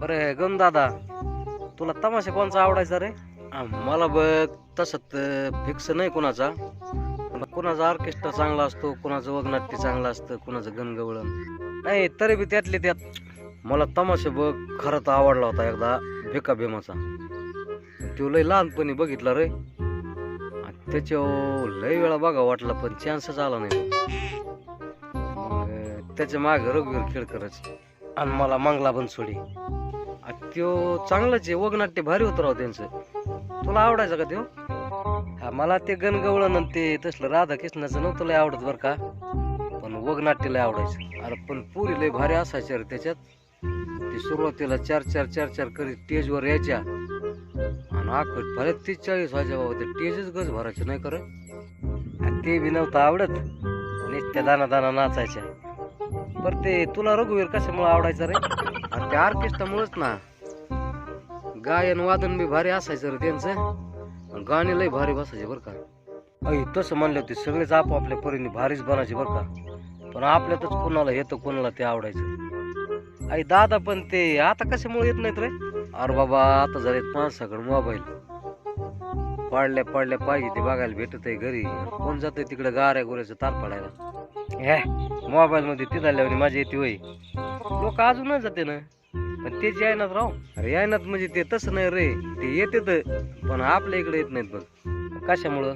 बरे गम दादा तुला तमाशा कोणचा आवडायचा रे? मला बघ तसं फिक्स नाही कोणाचा. कोणाचा ऑर्केस्ट्रा चांगला असतो कोणाचं वगनाट्य चांगलं असतं कोणाचं गणगवळण नाही तरी बी त्यातले त्यात. मला तमाशा बघ खरं तर आवडला होता एकदा भिका भीमाचा तो लय लहानपणी बघितला रे. आणि त्याच्यावर लय वेळा बघा वाटला पण चान्सच आला नाही. त्याच्यामागे रघुवीर खेळकरच आणि मला मंगला बनसोडी आणि त्यो चांगलाच आहे. वगनाट्य भारी होतं राव त्यांचं. तुला आवडायचं का त्यो? हा मला ते गणगवळण आणि ते तसलं राधा कृष्णाचं नव्हतं लय आवडत बरं का. पण वगनाट्य लय आवडायचं. अरे पण पुरी लय भारी असायच्या रे त्याच्यात. ते सुरुवातीला चार चार चार चार करीत स्टेजवर यायच्या. आणि आखट भरत तीस चाळीस व्हायच्या बाबा ते स्टेजच गज भरायचे नाही करत ते बी नव्हतं आवडत. नुसत्या दाना दाना नाचायच्या. बरं ते तुला रघुवीर कशामुळे आवडायचं रे? आणि त्या ऑर्केस्ट्रामुळेच ना. गायन वादन बी भारी असायचं रे त्यांचं. आणि गाणे लय भारी बसायचे बरं का. अय तसं म्हणलं होते सगळेच आपापल्या परीने भारीच बनायचे बरं का. पण आपल्यातच कोणाला येतं कोणाला ते आवडायचं. आई दादा पण ते आता कशामुळे येत नाहीत रे? अरे बाबा आता झाले माणसाकडे मोबाईल. पाडल्या पाडल्या पाहिजे ते बघायला भेटत आहे घरी. कोण जातंय तिकडे गाऱ्या गोऱ्याचं तार पडायला मोबाईलमध्ये मोबाईल मध्ये ती झाल्यावर माझी येते होय. लोक अजूनच जाते ना. पण ते जे येणार राव अरे येणार म्हणजे ते तसं नाही रे. ते येते पण आपल्या इकडे येत नाहीत बघ. कशामुळं?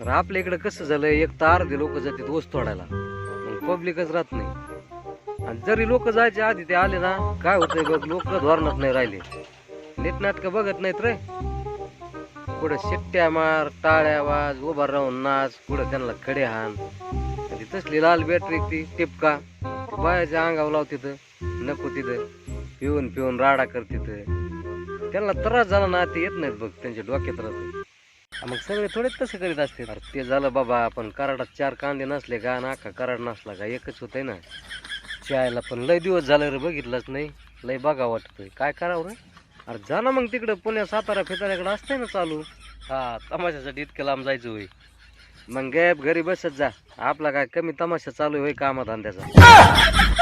तर आपल्या इकडं कसं झालं एक तर अर्धे लोक जातात ओस तोडायला. मग पब्लिकच राहत नाही. आणि जरी लोक जायचे आधी ते आले ना काय होतंय बघ लोक धोरणात नाही राहिले. नीटनाटकं बघत नाहीत रे. कुठं शिट्ट्या मार टाळ्या वाज उभा राहून नाच कुठं त्यांना खडे हान तसली लाल बॅटरी ती टिपका. बायाच्या अंगावर लाव तिथं नको तिथं. पिऊन पिऊन राडा कर तिथं त्यांना त्रास झाला ना ते येत नाहीत बघ त्यांच्या डोक्यात राहत. मग सगळे थोडेच तसं करीत असते अरे ते झालं बाबा आपण कराडात चार कांदे नसले का नाका कराड नसला का एकच होतंय ना. चायला पण लय दिवस झालं रे बघितलंच नाही. लय बघा वाटतंय. काय करावं रे? अरे जा ना मग तिकडं पुण्या सातारा फिताऱ्याकडे असतंय ना चालू. हा तमाशासाठी इतकं लांब जायचं होय. मग गॅप घरी बसत जा. आपला काय कमी तमाशा चालू आहे होय कामाधंद्याचा